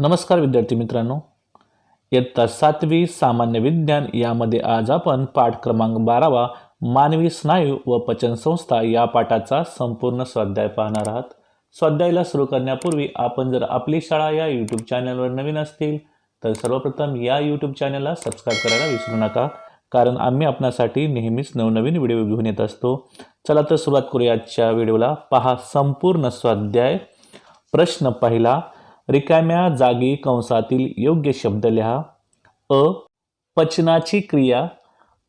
नमस्कार विद्यार्थी मित्रांनो. इयत्ता सातवी सामान्य विज्ञान यामध्ये आज आपण पाठ क्रमांक बारावा मानवी स्नायू व पचनसंस्था या पाठाचा संपूर्ण स्वाध्याय पाहणार आहात. स्वाध्यायाला सुरू करण्यापूर्वी आपण जर आपली शाळा या यूट्यूब चॅनलवर नवीन असतील तर सर्वप्रथम या यूट्यूब चॅनलला सबस्क्राईब करायला विसरू नका कारण आम्ही आपणासाठी नेहमीच नवनवीन व्हिडिओ घेऊन येत असतो. चला तर सुरुवात करूया आजच्या व्हिडिओला पहा संपूर्ण स्वाध्याय. प्रश्न पहिला रिकाम्या जागी कंसातील योग्य शब्द लिहा. अ. पचनाची क्रिया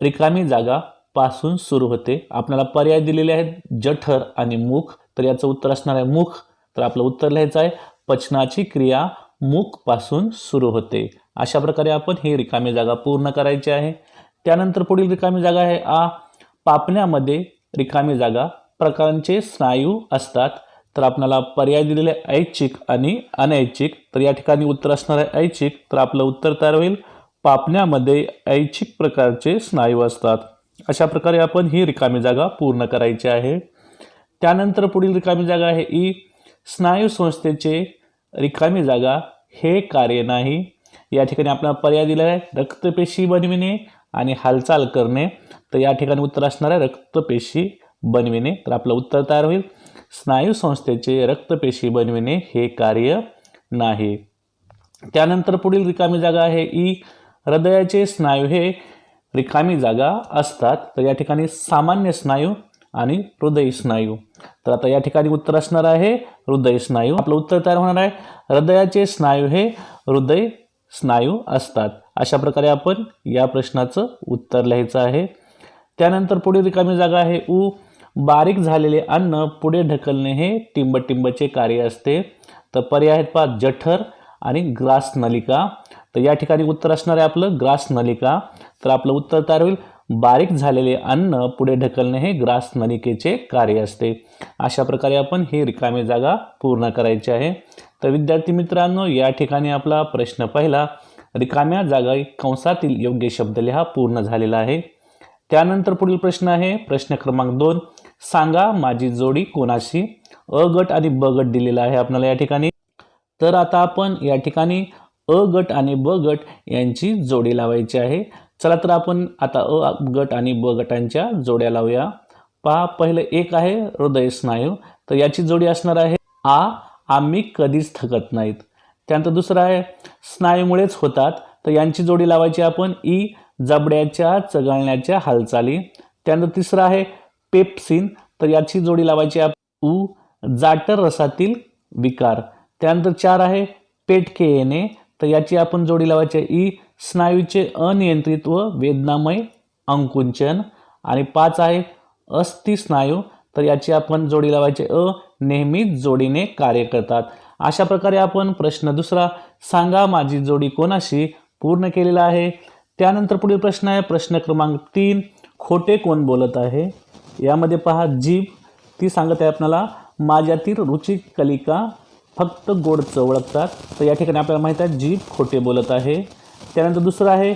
रिकामी जागा पासून सुरू होते. आपल्याला पर्याय दिलेले आहेत. जठर आणि मुख तर याचं उत्तर असणार आहे मुख तर आपलं उत्तर लिहायचं आहे पचनाची क्रिया मुखपासून सुरू होते. अशा प्रकारे आपण ही रिकामी जागा पूर्ण करायची आहे. त्यानंतर पुढील रिकामी जागा आहे. आ. पापण्यामध्ये रिकामी जागा प्रकारांचे स्नायू असतात. तर आपल्याला पर्याय दिलेले ऐच्छिक आणि अनैच्छिक. तर या ठिकाणी उत्तर असणार आहे ऐच्छिक. तर आपलं उत्तर तयार होईल. पापण्यामध्ये ऐच्छिक प्रकारचे स्नायू असतात. अशा प्रकारे आपण ही रिकामी जागा पूर्ण करायची आहे. त्यानंतर पुढील रिकामी जागा आहे ई. स्नायू संस्थेचे रिकामी जागा हे कार्य नाही. या ठिकाणी आपल्याला पर्याय दिला आहे रक्तपेशी बनविणे आणि हालचाल करणे. तर या ठिकाणी उत्तर असणार आहे रक्तपेशी बनविणे. तर आपलं उत्तर तयार होईल. स्नायू संस्थेचे रक्तपेशी बनविणे हे कार्य नाही. त्यानंतर पुढील रिकामी जागा आहे. ई हृदयाचे स्नायू हे रिकामी जागा असतात. तर या ठिकाणी सामान्य स्नायू आणि हृदय स्नायू. तर आता या ठिकाणी उत्तर असणार आहे हृदय स्नायू. आपलं उत्तर तयार होणार आहे. हृदयाचे स्नायू हे हृदय स्नायू असतात. अशा प्रकारे आपण या प्रश्नाचं उत्तर लिहायचं आहे. त्यानंतर पुढील रिकामी जागा आहे. उ बारीक झालेले अन्न पुढे ढकलणे हे टिंबटिंबचे कार्य असते. तर पर्याय आहेत पहा जठर आणि ग्रास नलिका. तर या ठिकाणी उत्तर असणार आहे आपलं ग्रास नलिका. तर आपलं उत्तर तयार होईल बारीक झालेले अन्न पुढे ढकलणे हे ग्रास नलिकेचे कार्य असते. अशा प्रकारे आपण ही रिकामी जागा पूर्ण करायची आहे. तर विद्यार्थी मित्रांनो या ठिकाणी आपला प्रश्न पहिला रिकाम्या जागा कंसातील योग्य शब्द लिहा पूर्ण झालेला आहे. त्यानंतर पुढील प्रश्न आहे प्रश्न क्रमांक दोन. सांगा माझी जोडी कोणाशी? अ गट आणि ब गट दिलेला आहे आपल्याला या ठिकाणी. तर आता आपण या ठिकाणी अ गट आणि ब गट यांची जोडी लावायची आहे. चला तर आपण आता अ गट आणि ब गटांच्या जोड्या लावूया. पहा पहिलं एक आहे हृदय स्नायू. तर याची जोडी असणार आहे आ आम्ही कधीच थकत नाहीत. त्यानंतर दुसरं आहे स्नायूमुळेच होतात. तर यांची जोडी लावायची आपण ई जबड्याच्या चघळण्याच्या हालचाली. त्यानंतर तिसरं आहे पेप्सिन तर याची जोडी लावायची आप उ जाटर रसातील विकार. त्यानंतर चार आहे पेटके येणे तर याची आपण जोडी लावायची ई स्नायूचे अनियंत्रित व वेदनामय अंकुंचन. आणि पाच आहे अस्थि स्नायू तर याची आपण जोडी लावायची अ नेहमीच जोडीने कार्य करतात. अशा प्रकारे आपण प्रश्न दुसरा सांगा माझी जोडी कोणाशी पूर्ण केलेला आहे? त्यानंतर पुढील प्रश्न आहे प्रश्न क्रमांक तीन खोटे कोण बोलत आहे? यामध्ये पहा जीभ ती सांगत आहे आपल्याला माझ्यातील रुचिक कलिका फक्त गोड चवळतात. तर या ठिकाणी आपल्याला माहीत आहे जीभ खोटे बोलत आहे. त्यानंतर दुसरं आहे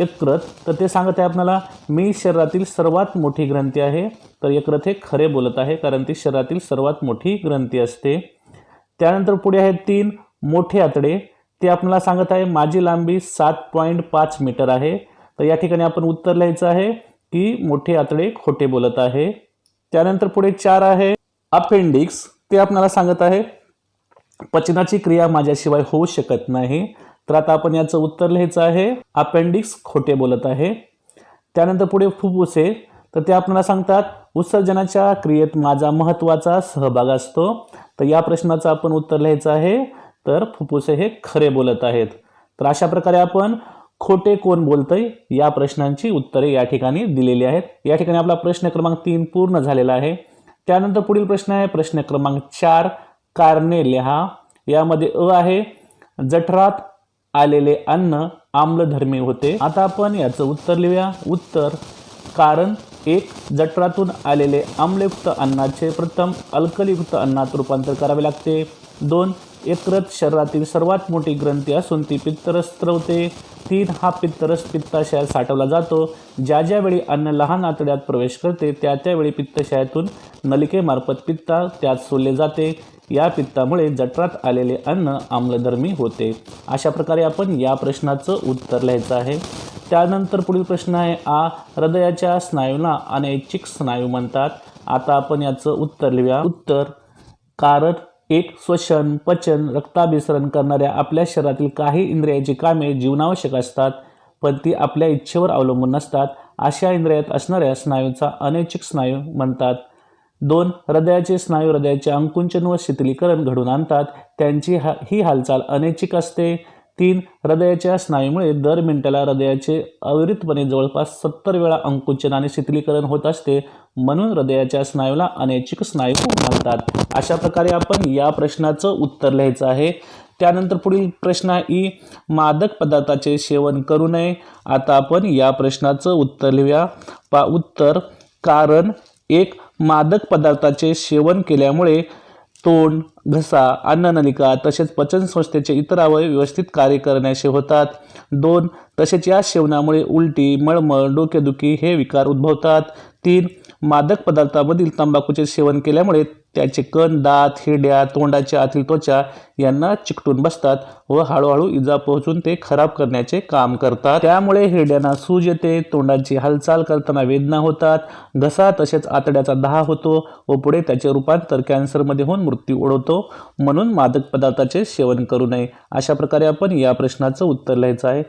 यकृत. तर ते सांगत आहे आपल्याला मी शरीरातील सर्वात मोठी ग्रंथी आहे. तर यकृत हे खरे बोलत आहे कारण ती शरीरातील सर्वात मोठी ग्रंथी असते. त्यानंतर पुढे आहेत तीन मोठे आतडे. ते आपल्याला सांगत आहे माझी लांबी सात पॉईंट पाच मीटर आहे. तर या ठिकाणी आपण उत्तर लिहायचं आहे की मोठे आतडे खोटे बोलत आहे. त्यानंतर पुढे चार आहे. अपेंडिक्स ते आपल्याला सांगत आहे. पचनाची क्रिया माझ्याशिवाय होऊ शकत नाही. तर आता आपण याचं उत्तर लिहायचं आहे. अपेंडिक्स खोटे बोलत आहे. त्यानंतर पुढे फुफ्फुसे तर ते आपल्याला सांगतात उत्सर्जनाच्या क्रियेत माझा महत्त्वाचा सहभाग असतो. तर या प्रश्नाचं आपण उत्तर लिहायचं आहे. तर फुफ्फुसे हे खरे बोलत आहेत. तर अशा प्रकारे आपण खोटे कोण बोलतंय? या प्रश्नांची उत्तरे या ठिकाणी दिलेली आहेत. या ठिकाणी आपला प्रश्न क्रमांक तीन पूर्ण झालेला आहे. त्यानंतर पुढील प्रश्न आहे. प्रश्न क्रमांक चार कारणे लिहा. यामध्ये अ आहे जठरात आलेले अन्न आम्लधर्मी होते. आता आपण याचं उत्तर लिहूया. उत्तर कारण एक जठरातून आलेले आम्लयुक्त अन्नाचे प्रथम अल्कलयुक्त अन्नात रूपांतर करावे लागते. दोन यकृत शरीरातील सर्वात मोठी ग्रंथी असून ती पित्तरस स्त्रवते तीन हा पित्तरस पित्ताशयात साठवला जातो. ज्या ज्यावेळी अन्न लहान आतड्यात प्रवेश करते त्या त्यावेळी पित्तशयातून नलिकेमार्फत पित्ता त्यात सोडले जाते. या पित्तामुळे जठरात आलेले अन्न आम्लधर्मी होते. अशा प्रकारे आपण या प्रश्नाचं उत्तर लिहायचं आहे. त्यानंतर पुढील प्रश्न आहे आ हृदयाच्या स्नायूंना अनैच्छिक स्नायू म्हणतात. आता आपण याचं उत्तर लिहूया. उत्तर कारण एक श्वसन पचन रक्ताभिसरण करणाऱ्या आपल्या शरीरातील काही इंद्रियाची कामे जीवनावश्यक असतात पण ती आपल्या इच्छेवर अवलंबून नसतात. अशा इंद्रियात असणाऱ्या स्नायूचा अनैच्छिक स्नायू म्हणतात. दोन हृदयाचे स्नायू हृदयाचे अंकुंचन व शिथिलीकरण घडून आणतात. त्यांची हा ही हालचाल अनैच्छिक असते. तीन हृदयाच्या स्नायूमुळे दर मिनिटाला हृदयाचे अविरितपणे जवळपास सत्तर वेळा अंकुचन आणि शिथिलीकरण होत असते. म्हणून हृदयाच्या स्नायूला अनैच्छिक स्नायू म्हणतात. अशा प्रकारे आपण या प्रश्नाचं उत्तर लिहायचं आहे. त्यानंतर पुढील प्रश्न आहे ई मादक पदार्थाचे सेवन करू नये. आता आपण या प्रश्नाचं उत्तर लिहूया. पा उत्तर कारण एक मादक पदार्थाचे सेवन केल्यामुळे तोंड घसा अन्ननलिका तसेच पचनसंस्थेचे इतर अवयव व्यवस्थित कार्य करण्याचे होतात. दोन तसेच या सेवनामुळे उलटी मळमळ डोकेदुखी हे विकार उद्भवतात. तीन मादक पदार्थामधील तंबाखूचे सेवन केल्यामुळे त्याचे कण दात हिरड्या तोंडाच्या आतील त्वचा यांना चिकटून बसतात व हळूहळू इजा पोहोचून ते खराब करण्याचे काम करतात. त्यामुळे हिरड्यांना सूज येते तोंडाची हालचाल करताना वेदना होतात घसा तसेच आतड्याचा दहा होतो व पुढे त्याचे रूपांतर कॅन्सरमध्ये होऊन मृत्यू ओढवतो. म्हणून मादक पदार्थाचे सेवन करू नये. अशा प्रकारे आपण या प्रश्नाचं उत्तर लिहायचं आहे.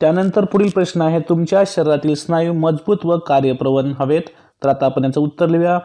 त्यानंतर पुढील प्रश्न आहे तुमच्या शरीरातील स्नायू मजबूत व कार्यप्रवण हवेत. तर आता आपण याचं उत्तर लिहूया.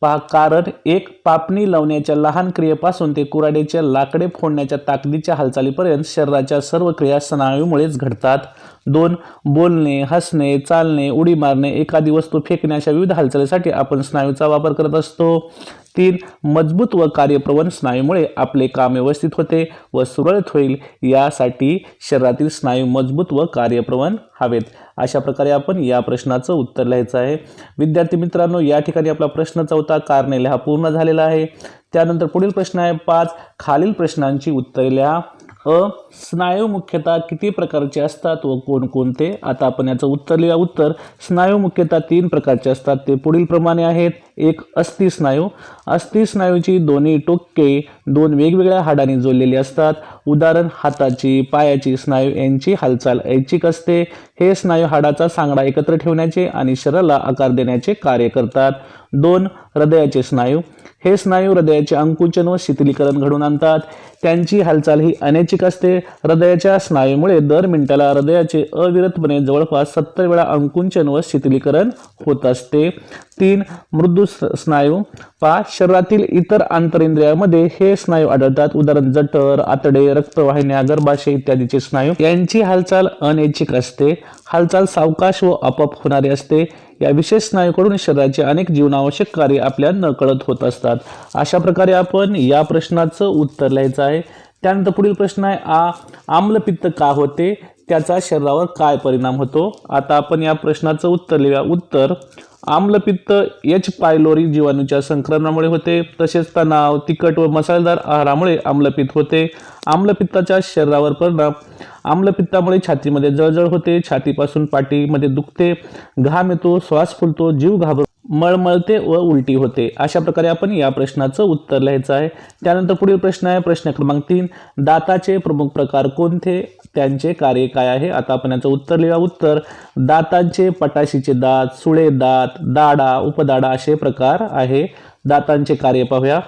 पा कारण एक पापणी लावण्याच्या लहान क्रियेपासून ते कुऱ्हाडीच्या लाकडे फोडण्याच्या ताकदीच्या हालचालीपर्यंत शरीराच्या सर्व क्रिया स्नायूमुळेच घडतात. दोन बोलणे हसणे चालणे उडी मारणे एखादी वस्तू फेकणे अशा विविध हालचालीसाठी आपण स्नायूचा वापर करत असतो. तीन मजबूत व कार्यप्रवण स्नायूमुळे आपले काम व्यवस्थित होते व सुरळीत होईल यासाठी शरीरातील स्नायू मजबूत व कार्यप्रवण हवेत. अशा प्रकारे आपण या प्रश्नाचं उत्तर लिहायचं आहे. विद्यार्थी मित्रांनो या ठिकाणी आपला प्रश्न चौथा कारणे हा पूर्ण झालेला आहे. त्यानंतर पुढील प्रश्न आहे पाच खालील प्रश्नांची उत्तरे लिहा. अ स्नायू मुख्यतः किती प्रकारचे असतात व कोणकोणते? आता आपण याचं उत्तर लिहा उत्तर स्नायू मुख्यतः तीन प्रकारचे असतात. ते पुढील प्रमाणे आहेत. एक अस्थि स्नायू. अस्थि स्नायूची दोन्ही टोके दोन वेगवेगळ्या हाडांनी जोडलेली असतात. उदाहरण हाताची पायाची स्नायू यांची हालचाल ऐच्छिक असते. हे स्नायू हाडाचा सांगडा एकत्र ठेवण्याचे आणि शरीराला आकार देण्याचे कार्य करतात. दोन हृदयाचे स्नायू. हे स्नायू हृदयाचे अंकुचन व शिथिलीकरण घडून आणतात. त्यांची हालचाल ही अनैच्छिक असते. हृदयाच्या स्नायूमुळे दर मिनिटाला हृदयाचे अविरतपणे जवळपास सत्तर वेळा अंकुंचन व शिथिलीकरण होत असते. तीन मृदू स- स्नायू पाच शरीरातील इतर आंतरिंद्रियामध्ये हे स्नायू आढळतात. उदाहरण जठर आतडे रक्तवाहिन्या गर्भाशय इत्यादीचे स्नायू. यांची हालचाल अनैच्छिक असते. हालचाल सावकाश व आपोआप होणारी असते. या विशेष स्नायूकडून शरीराचे अनेक जीवनावश्यक कार्य आपल्या नकळत होत असतात. अशा प्रकारे आपण या प्रश्नाचं उत्तर लिहायचं आहे. त्यानंतर पुढील प्रश्न आहे आ आम्लपित्त का होते? त्याचा शरीरावर काय परिणाम होतो? आता आपण या प्रश्नाचं उत्तर लिहूया. उत्तर आम्लपित्त एच. पायलोरी जीवाणूच्या संक्रमणामुळे होते. तसेच तणाव तिखट व मसालेदार आहारामुळे आम्लपित्त होते. आम्लपित्ताच्या शरीरावर परिणाम. आम्लपित्तामुळे छातीमध्ये जळजळ होते. छातीपासून पाठीमध्ये दुखते. घाम येतो श्वास फुलतो जीव घाबर मळमळते व उलटी होते. अशा प्रकारे आपण या प्रश्नाचं उत्तर लिहायचं आहे. त्यानंतर पुढील प्रश्न आहे. प्रश्न क्रमांक तीन. दाताचे प्रमुख प्रकार कोणते? त्यांचे कार्य काय आहे? आता आपण याचं उत्तर लिहा उत्तर दातांचे पटाशीचे दात सुळे दात दाडा उपदाडा असे प्रकार आहे. दातांचे कार्य पाहूया.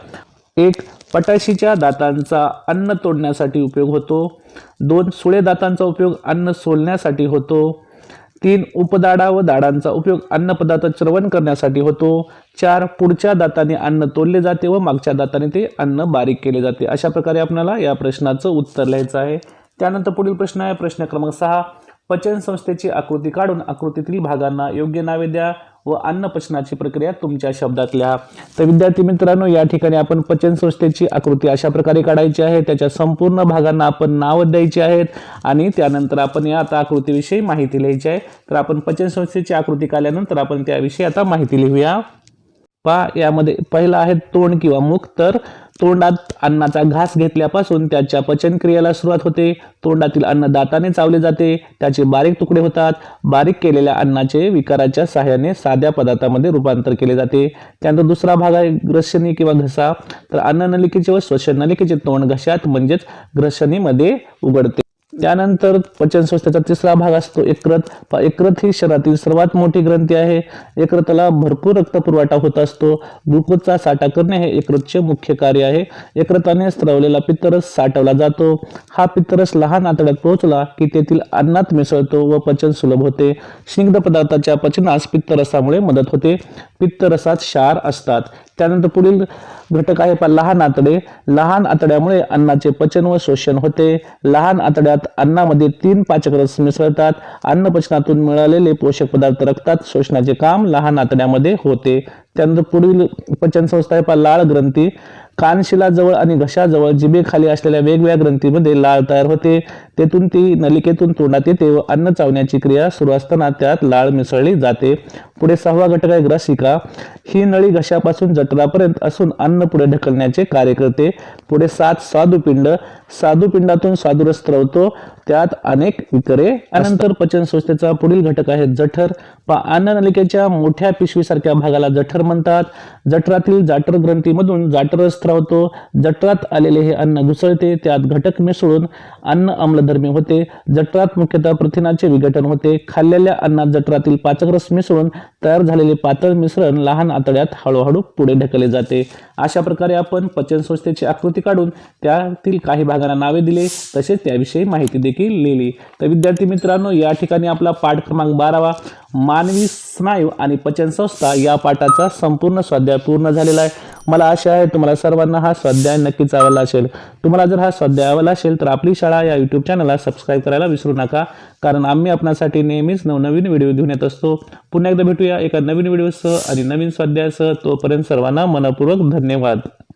एक पटाशीच्या दातांचा अन्न तोडण्यासाठी उपयोग होतो. दोन सुळे दातांचा उपयोग अन्न सोलण्यासाठी होतो. तीन उपदाडा व दाडांचा उपयोग अन्नपदार्थ च्रवण करण्यासाठी होतो. चार पुढच्या दाताने अन्न तोडले जाते व मागच्या दाताने ते अन्न बारीक केले जाते. अशा प्रकारे आपल्याला या प्रश्नाचं उत्तर लिहायचं आहे. त्यानंतर पुढील प्रश्न आहे. प्रश्न क्रमांक सहा. पचन संस्थेची आकृती काढून आकृतीतील भागांना योग्य नावे द्या व अन्न पचनाची प्रक्रिया तुमच्या शब्दात लिहा. तर विद्यार्थी मित्रांनो या ठिकाणी आपण पचन संस्थेची आकृती अशा प्रकारे काढायची आहे. त्याच्या संपूर्ण भागांना आपण नावं द्यायची आहेत आणि त्यानंतर आपण या आता आकृतीविषयी माहिती लिहायची आहे. तर आपण पचन संस्थेची आकृती काढल्यानंतर आपण त्याविषयी आता माहिती लिहूया. पा यामध्ये पहिला आहे तोंड किंवा मुख तर तोंडात अन्नाचा घास घेतल्यापासून त्याच्या पचनक्रियेला सुरुवात होते. तोंडातील अन्न दाताने चावले जाते. त्याचे बारीक तुकडे होतात. बारीक केलेल्या अन्नाचे विकाराच्या सहाय्याने साध्या पदार्थामध्ये रूपांतर केले जाते. त्यानंतर दुसरा भाग आहे ग्रसनी किंवा घसा. तर अन्ननलिकेचे व श्वसन नलिकेचे तोंड घशात म्हणजेच ग्रसनीमध्ये उघडते. त्यानंतर पचनसंस्थेचा तिसरा भाग असतो यकृत प- यकृत ही शरीरातील सर्वात मोठी ग्रंथी आहे. यकृताला भरपूर रक्तपुरवठा होत असतो. ग्लुकोजचा साठा करणे हे यकृतचे मुख्य कार्य आहे. यकृताने स्त्रवलेला पित्तरस साठवला जातो. हा पित्तरस लहान आतड्यात पोहोचला की तेथील अन्नात मिसळतो व पचन सुलभ होते. स्निग्ध पदार्थाच्या पचनास पित्तरसामुळे मदत होते. पित्तरसात क्षार असतात. त्यानंतर पुढील घटक आहे लहान आतडे. लहान आतड्यामुळे अन्नाचे पचन व शोषण होते. लहान आतड्यात अन्नामध्ये तीन पाचक रस मिसळतात. अन्न पचनातून मिळालेले पोषक पदार्थ रक्तात शोषणाचे काम लहान आतड्यामध्ये होते. त्यानंतर पुढील पचन संस्था आहे लाळ ग्रंथी कानशिलाजवळ आणि घशाजवळ जिभेखाली असलेल्या वेगवेगळ्या ग्रंथीमध्ये लाळ तयार होते. तेथून ती नलिकेतून तोंडात येते व अन्न चावण्याची क्रिया सुरू असताना त्यात लाळ मिसळली जाते. पुढे सहावा घटक आहे ग्रसिका. ही नळी घशापासून जठरापर्यंत असून अन्न पुढे ढकलण्याचे कार्य करते. पुढे सात स्वादुपिंड. स्वादुपिंडातून स्वादुरस स्त्रवतो त्यात अनेक विकरे त्यानंतर पचन संस्थेचा पुढील घटक आहे जठर. अन्न नलिकेच्या मोठ्या पिशवीसारख्या भागाला जठर म्हणतात. जठरातील जाटर ग्रंथीमधून जाटरस स्त्रवतो जठरात आलेले हे अन्न घुसळते त्यात घटक मिसळून अन्न आम्लधर्मी होते. जठरात मुख्यतः प्रथिनाचे विघटन होते. खाल्लेल्या अन्नात जठरातील पाचक रस मिसळून तयार झालेले पातळ मिश्रण लहान आतड्यात हळूहळू पुढे ढकलले जाते. अशा प्रकारे आपण पचन संस्थेची आकृती काढून त्यातील काही भागांना नावे दिले तसेच त्याविषयी माहिती देखील लिहिली. तर विद्यार्थी मित्रांनो या ठिकाणी आपला पाठ क्रमांक बारावा मानवी स्नायू आणि पचन संस्था या पाठाचा संपूर्ण स्वाध्याय पूर्ण झालेला आहे. मला आशा आहे तुम्हाला सर्वांना हा स्वाध्याय नक्कीच आवडला असेल. तुम्हाला जर हा स्वाध्याय आवडला असेल तर आपली शाळा या यूट्यूब चॅनलला सबस्क्राईब करायला विसरू नका. कारण आम्ही आपणासाठी नेहमीच नवनवीन व्हिडिओ घेऊन येत असतो. पुन्हा एकदा भेटूया एका नवीन व्हिडिओसह आणि नवीन स्वाध्यायासह. तोपर्यंत सर्वांना मनपूर्वक धन्यवाद.